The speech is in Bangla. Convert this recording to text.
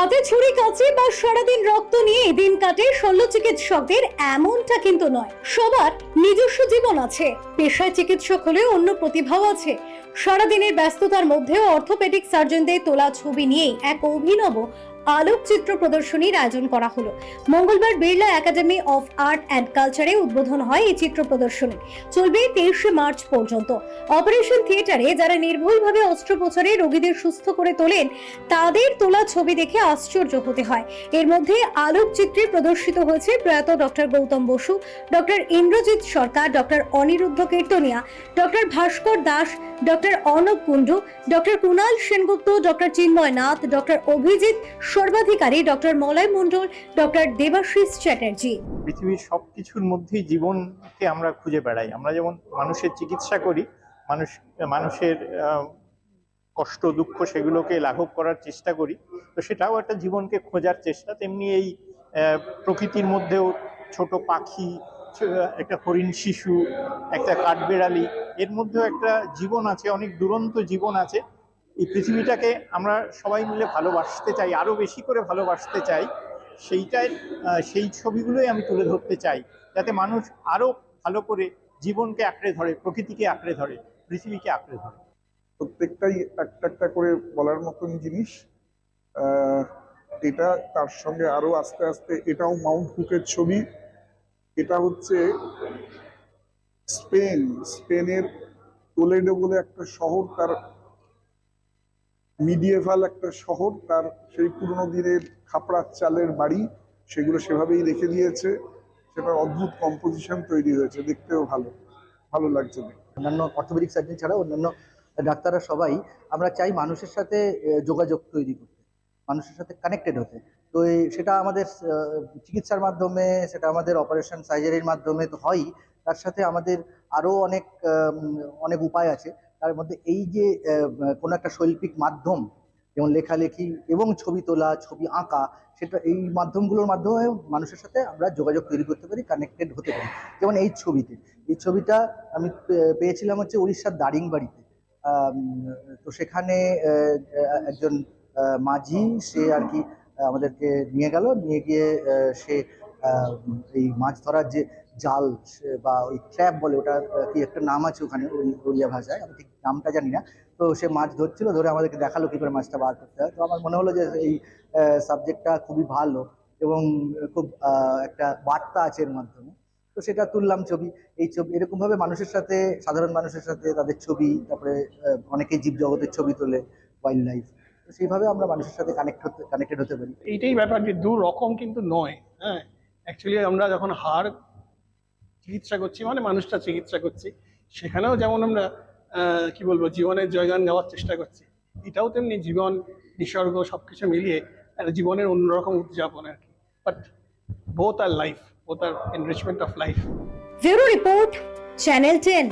হাতে ছুরি কাছে বা সারাদিন রক্ত নিয়ে দিন কাটে শল্য চিকিৎসকদের এমনটা কিন্তু নয়। সবার নিজস্ব জীবন আছে। পেশায় চিকিৎসক হলেও অন্য প্রতিভাও আছে। সারাদিনের ব্যস্ততার মধ্যেও অর্থোপেডিক সার্জনদের তোলা ছবি নিয়েই এক অভিনব আলোকচিত্র প্রদর্শনীর আয়োজন করা হলো। মঙ্গলবার Birla academy of art and কালচারে উদ্বোধন হয় এই চিত্র প্রদর্শনী। চলবে তেইশে মার্চ পর্যন্ত। অপারেশন থিয়েটারে যারা নির্ভুলভাবে অস্ত্রোপচারে রোগীদের সুস্থ করে তোলেন, তাদের তোলা ছবি দেখে আশ্চর্য হতে হয়। এর মধ্যে আলোকচিত্রে প্রদর্শিত হয়েছে প্রয়াত doctor Gautam Basu, doctor Indrajit Sarkar, doctor Aniruddha Kirtania, doctor Bhaskar Das doctor Arnab Kundu, doctor Kunal Sengupta, doctor Chinmoy Nath, doctor Abhijit Sarbadhikari, doctor Malay Mondal, doctor Debasish Chatterjee. পৃথিবীর সব কিছুর মধ্যেই জীবনকে আমরা খুঁজে বেড়াই। আমরা যেমন মানুষের চিকিৎসা করি, মানুষ, মানুষের কষ্ট, দুঃখ সেগুলোকে লাঘব করার চেষ্টা করি, তো সেটাও একটা জীবনকে খোঁজার চেষ্টা। তেমনি এই প্রকৃতির মধ্যেও ছোট পাখি একটা হরিণ শিশু, একটা কাঠবেড়ালি, এর মধ্যেও একটা জীবন আছে, অনেক দুরন্ত জীবন আছে। এই পৃথিবীটাকে আমরা সবাই মিলে ভালোবাসতে চাই আরও বেশি করে ভালোবাসতে চাই, সেইটাই সেই ছবিগুলোই আমি তুলে ধরতে চাই, যাতে মানুষ আরও ভালো করে জীবনকে আঁকড়ে ধরে, প্রকৃতিকে আঁকড়ে ধরে, পৃথিবীকে আঁকড়ে ধরে। প্রত্যেকটাই একটা একটা করে বলার মতন জিনিস এটা তার সঙ্গে আরও আস্তে আস্তে এটাও মাউন্ট কুকের ছবি এটা হচ্ছে স্পেন। স্পেনের টোলেডো বলে একটা শহর, তার মিডিয়েভাল একটা শহর, তার সেই পুরনো দিনের খাপড়ার চালের বাড়ি, সেগুলো সেভাবেই রেখে দিয়েছে। সেটার অদ্ভুত কম্পোজিশন তৈরি হয়েছে, দেখতেও ভালো ভালো লাগছে অন্যান্য অর্থোপেডিক সার্জন ছাড়া অন্যান্য ডাক্তাররা সবাই, আমরা চাই মানুষের সাথে যোগাযোগ তৈরি করতে, মানুষের সাথে কানেক্টেড হতে। তো সেটা আমাদের চিকিৎসার মাধ্যমে, সেটা আমাদের অপারেশন সার্জারির মাধ্যমে তো হয়ই। তার সাথে আমাদের আরও অনেক অনেক উপায় আছে। তার মধ্যে এই যে কোনো একটা শৈল্পিক মাধ্যম, যেমন লেখালেখি এবং ছবি তোলা, ছবি আঁকা, সেটা এই মাধ্যমগুলোর মাধ্যমে মানুষের সাথে আমরা যোগাযোগ তৈরি করতে পারি কানেক্টেড হতে পারি। যেমন এই ছবিতে। এই ছবিটা আমি পেয়েছিলাম হচ্ছে উড়িষ্যার দারিংবাড়িতে। তো সেখানে একজন মাঝি, সে আর কি আমাদেরকে নিয়ে গেল। নিয়ে গিয়ে সে এই মাছ ধরার যে জাল বা ওই ট্র্যাপ বলে ওটা কি একটা নাম আছে ওখানে ওড়িয়া ভাষায় আমি ঠিক নামটা জানি না। তো সে মাছ ধরছিল ধরে আমাদেরকে দেখাল কি করে মাছটা বার করতে হয়। তো আমার মনে হলো যে এই সাবজেক্টটা খুবই ভালো এবং খুব একটা বার্তা আছে এর মাধ্যমে। তো সেটা তুললাম ছবি। এই ছবি এরকম ভাবে মানুষের সাথে সাধারণ মানুষের সাথে তাদের ছবি তারপরে আহ, অনেকেই জীব জগতের ছবি তোলে ওয়াইল্ড লাইফ সেইভাবে আমরা মানুষের সাথে কানেক্ট হতে কানেক্টেড হতে পারি। এইটাই ব্যাপার যে দু রকম কিন্তু নয় হ্যাঁ? অ্যাকচুয়ালি আমরা যখন হাড় চিকিৎসা করছি মানে মানুষটা চিকিৎসা করছি সেখানেও যেমন আমরা কি বলব জীবনের জয়গান গাওয়ার চেষ্টা করছি এটাও তেমনি জীবন নিসর্গ সব কিছু মিলিয়ে একটা জীবনের অন্যরকম উদযাপন আর কি। But both are life both are enrichment of life bureau report channel ten.